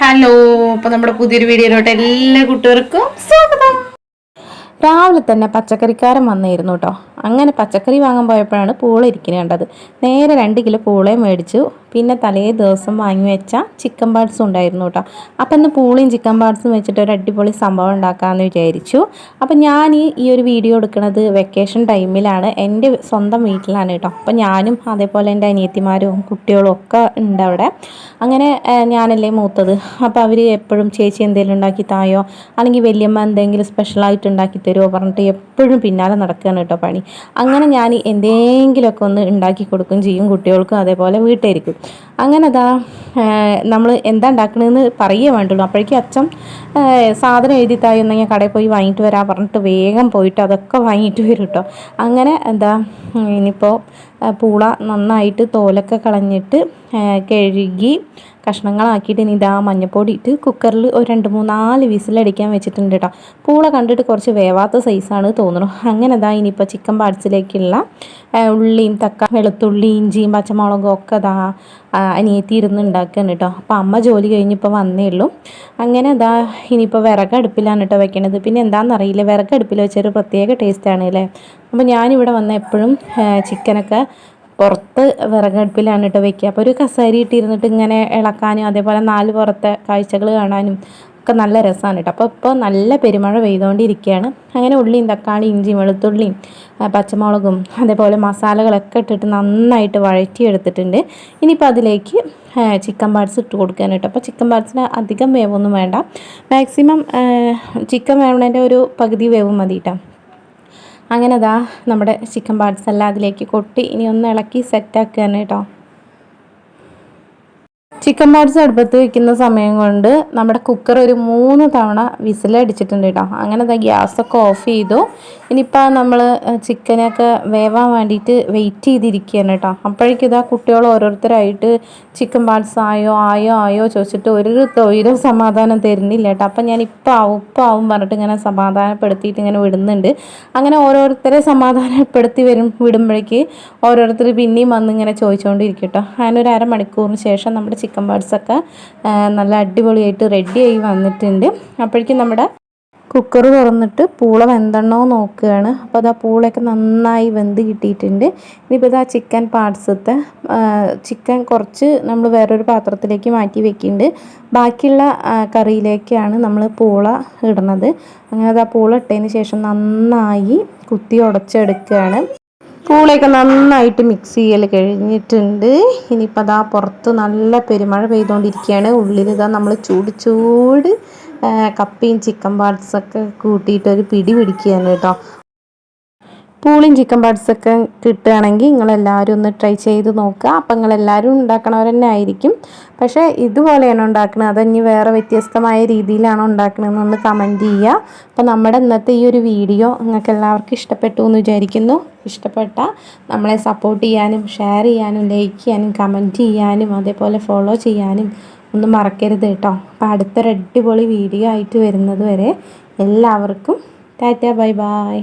Hello അപ്പൊ നമ്മുടെ പുതിയൊരു വീഡിയോയിലോട്ട് എല്ലാ കുട്ടികൾക്കും സ്വാഗതം. രാവിലെ തന്നെ പച്ചക്കറിക്കാരൻ വന്നിരുന്നു കേട്ടോ അങ്ങനെ പച്ചക്കറി വാങ്ങാൻ പോയപ്പോഴാണ് പൂള ഇരിക്കുന്നത് കണ്ടത്. നേരെ രണ്ട് കിലോ പൂളയും മേടിച്ചു. പിന്നെ തലേ ദിവസം വാങ്ങി വെച്ച ചിക്കൻ പാർട്സും ഉണ്ടായിരുന്നു കേട്ടോ. അപ്പം ഇന്ന് പൂളയും ചിക്കൻ പാർട്സും വെച്ചിട്ട് ഒരു അടിപൊളി സംഭവം ഉണ്ടാക്കാമെന്ന് വിചാരിച്ചു. അപ്പം ഞാൻ ഈ ഒരു വീഡിയോ എടുക്കുന്നത് വെക്കേഷൻ ടൈമിലാണ് എന്റെ സ്വന്തം വീട്ടിലാണ് കേട്ടോ. അപ്പം ഞാനും അതേപോലെ എന്റെ അനിയത്തിമാരും കുട്ടികളും ഒക്കെ ഉണ്ട് അവിടെ. അങ്ങനെ ഞാനല്ലേ മൂത്തത്. അപ്പോൾ അവർ എപ്പോഴും ചേച്ചി എന്തെങ്കിലും ഉണ്ടാക്കി തായോ? അല്ലെങ്കിൽ വലിയമ്മ എന്തെങ്കിലും സ്പെഷ്യലായിട്ട് ഉണ്ടാക്കി തരുമോ പറഞ്ഞിട്ട് എപ്പോഴും പിന്നാലെ നടക്കുകയാണ് കേട്ടോ പണി. അങ്ങനെ ഞാൻ എന്തെങ്കിലുമൊക്കെ ഒന്ന് ഉണ്ടാക്കി കൊടുക്കും ചെയ്യും കുട്ടികൾക്കും അതേപോലെ വീട്ടുകാർക്കും അങ്ങനെ അതാ നമ്മൾ എന്താ ഉണ്ടാക്കണമെന്ന് പറയുകയേ വേണ്ടുള്ളൂ. അപ്പോഴേക്കും അച്ഛൻ സാധനം എഴുതി തായൊന്നും ഞാൻ കടയിൽ പോയി വാങ്ങിയിട്ട് വരാൻ പറഞ്ഞിട്ട് വേഗം പോയിട്ട് അതൊക്കെ വാങ്ങിയിട്ട് വരും കേട്ടോ. അങ്ങനെ എന്താ ഇനിയിപ്പോൾ പൂള നന്നായിട്ട് തോലൊക്കെ കളഞ്ഞിട്ട് കഴുകി കഷ്ണങ്ങളാക്കിയിട്ട് ഇനി ഇതാ മഞ്ഞപ്പൊടി ഇട്ട് കുക്കറിൽ ഒരു രണ്ട് മൂന്നാൽ വിസിലടിക്കാൻ വെച്ചിട്ടുണ്ട് കേട്ടോ പൂള കണ്ടിട്ട് കുറച്ച് വേവാത്ത സൈസാണ് തോന്നുന്നു. അങ്ങനെ ഇതാ ഇനിയിപ്പോൾ ചിക്കൻ പാർട്സിലേക്കുള്ള ഉള്ളിയും തക്ക വെളുത്തുള്ളി ഇഞ്ചിയും പച്ചമുളകും ഒക്കെ ഇതാ അനിയത്തി ഇരുന്ന് ഉണ്ടാക്കുകയാണ് കേട്ടോ അപ്പോൾ അമ്മ ജോലി കഴിഞ്ഞിപ്പോൾ വന്നേ ഉള്ളൂ. അങ്ങനെ ഇതാ ഇനിയിപ്പോൾ വിറകടുപ്പിലാണ് കേട്ടോ വെക്കണത്. പിന്നെ എന്താണെന്നറിയില്ല വിറകടുപ്പിൽ വെച്ചൊരു പ്രത്യേക ടേസ്റ്റാണ് അല്ലേ അപ്പോൾ ഞാനിവിടെ വന്ന എപ്പോഴും ചിക്കനൊക്കെ പുറത്ത് വിറകടുപ്പിലാണ് കേട്ടോ വെക്കുക. അപ്പോൾ ഒരു കസേരി ഇട്ടിരുന്നിട്ട് ഇങ്ങനെ ഇളക്കാനും അതേപോലെ നാല് പുറത്തെ കാഴ്ചകൾ കാണാനും ഒക്കെ നല്ല രസമാണ് കേട്ടോ. അപ്പോൾ ഇപ്പോൾ നല്ല പെരുമഴ പെയ്തുകൊണ്ടിരിക്കുകയാണ്. അങ്ങനെ ഉള്ളിയും തക്കാളി ഇഞ്ചിയും വെളുത്തുള്ളിയും പച്ചമുളകും അതേപോലെ മസാലകളൊക്കെ ഇട്ടിട്ട് നന്നായിട്ട് വഴറ്റിയെടുത്തിട്ടുണ്ട്. ഇനിയിപ്പോൾ അതിലേക്ക് ചിക്കൻ പാർട്സ് ഇട്ട് കൊടുക്കാൻ കേട്ടോ. അപ്പോൾ ചിക്കൻ പാർട്സിന് അധികം വേവൊന്നും വേണ്ട. മാക്സിമം ചിക്കൻ വേവണതിന്റെ ഒരു പകുതി വേവ് മതി കേട്ടോ. അങ്ങനെ അതാ നമ്മുടെ ചിക്കൻ പാർട്സ് എല്ലാം അതിലേക്ക് കൊട്ടി ഇനി ഒന്ന് ഇളക്കി സെറ്റാക്കുകയാണ് കേട്ടോ. ചിക്കൻ പാർട്സ് അടുപ്പത്ത് വെക്കുന്ന സമയം കൊണ്ട് നമ്മുടെ കുക്കർ ഒരു മൂന്ന് തവണ വിസിലടിച്ചിട്ടുണ്ട് കേട്ടോ. അങ്ങനെ ഗ്യാസൊക്കെ ഓഫ് ചെയ്തു. ഇനിയിപ്പോൾ നമ്മൾ ചിക്കനൊക്കെ വേവാൻ വേണ്ടിയിട്ട് വെയിറ്റ് ചെയ്തിരിക്കുകയാണ് കേട്ടോ. അപ്പോഴേക്കും ഇതാ കുട്ടികൾ ഓരോരുത്തരായിട്ട് ചിക്കൻ പാർട്സ് ആയോ ആയോ ആയോ ചോദിച്ചിട്ട് ഒരു തൊഴിലും സമാധാനം തരുന്നില്ല കേട്ടോ. അപ്പം ഞാൻ ഇപ്പം ആവും ഇപ്പം ആവും പറഞ്ഞിട്ട് ഇങ്ങനെ സമാധാനപ്പെടുത്തിയിട്ട് ഇങ്ങനെ വിടുന്നുണ്ട്. അങ്ങനെ ഓരോരുത്തരെ സമാധാനപ്പെടുത്തി വരും വിടുമ്പോഴേക്ക് ഓരോരുത്തർ പിന്നെയും വന്ന് ഇങ്ങനെ ചോദിച്ചുകൊണ്ടിരിക്കും കേട്ടോ. അങ്ങനെ ഒരു അരമണിക്കൂറിന് ശേഷം നമ്മുടെ ചിക്കൻ പാർട്സൊക്കെ നല്ല അടിപൊളിയായിട്ട് റെഡിയായി വന്നിട്ടുണ്ട്. അപ്പോഴേക്കും നമ്മുടെ കുക്കർ തുറന്നിട്ട് പൂള വെന്തെണ്ണോ നോക്കുകയാണ്. അപ്പോൾ അത് പൂളയൊക്കെ നന്നായി വെന്ത് കിട്ടിയിട്ടുണ്ട്. ഇനിയിപ്പോൾ ഇത് ചിക്കൻ പാർട്സത്തെ ചിക്കൻ കുറച്ച് നമ്മൾ വേറൊരു പാത്രത്തിലേക്ക് മാറ്റി വെക്കുന്നുണ്ട്. ബാക്കിയുള്ള കറിയിലേക്കാണ് നമ്മൾ പൂള ഇടുന്നത്. അങ്ങനെ അത് പൂള ഇട്ടതിന് ശേഷം നന്നായി കുത്തി ഉടച്ചെടുക്കുകയാണ്. പൂളയൊക്കെ നന്നായിട്ട് മിക്സ് ചെയ്യൽ കഴിഞ്ഞിട്ടുണ്ട്. ഇനിയിപ്പോൾ അതാ പുറത്ത് നല്ല പെരുമഴ പെയ്തുകൊണ്ടിരിക്കുകയാണ് ഉള്ളിൽ ഇതാ നമ്മൾ ചൂട് ചൂട് കപ്പയും ചിക്കൻ പാർട്സൊക്കെ കൂട്ടിയിട്ട് ഒരു പിടി പിടിക്കുകയാണ് കേട്ടോ. പൂളിയും ചിക്കൻ പാർട്സൊക്കെ കിട്ടുകയാണെങ്കിൽ നിങ്ങളെല്ലാവരും ഒന്ന് ട്രൈ ചെയ്ത് നോക്കുക. അപ്പം നിങ്ങളെല്ലാവരും ഉണ്ടാക്കണവർ തന്നെ ആയിരിക്കും. പക്ഷേ ഇതുപോലെയാണ് ഉണ്ടാക്കുന്നത് അതഞ്ഞ് വേറെ വ്യത്യസ്തമായ രീതിയിലാണോ ഉണ്ടാക്കണതെന്നൊന്ന് കമന്റ് ചെയ്യുക. അപ്പോൾ നമ്മുടെ ഇന്നത്തെ ഈ ഒരു വീഡിയോ നിങ്ങൾക്ക് എല്ലാവർക്കും ഇഷ്ടപ്പെട്ടു എന്ന് വിചാരിക്കുന്നു. ഇഷ്ടപ്പെട്ട നമ്മളെ സപ്പോർട്ട് ചെയ്യാനും ഷെയർ ചെയ്യാനും ലൈക്ക് ചെയ്യാനും കമന്റ് ചെയ്യാനും അതേപോലെ ഫോളോ ചെയ്യാനും ഒന്നും മറക്കരുത് കേട്ടോ. അപ്പോൾ അടുത്തൊരു അടിപൊളി വീഡിയോ ആയിട്ട് വരുന്നത് വരെ എല്ലാവർക്കും ടാറ്റ ബൈ ബൈ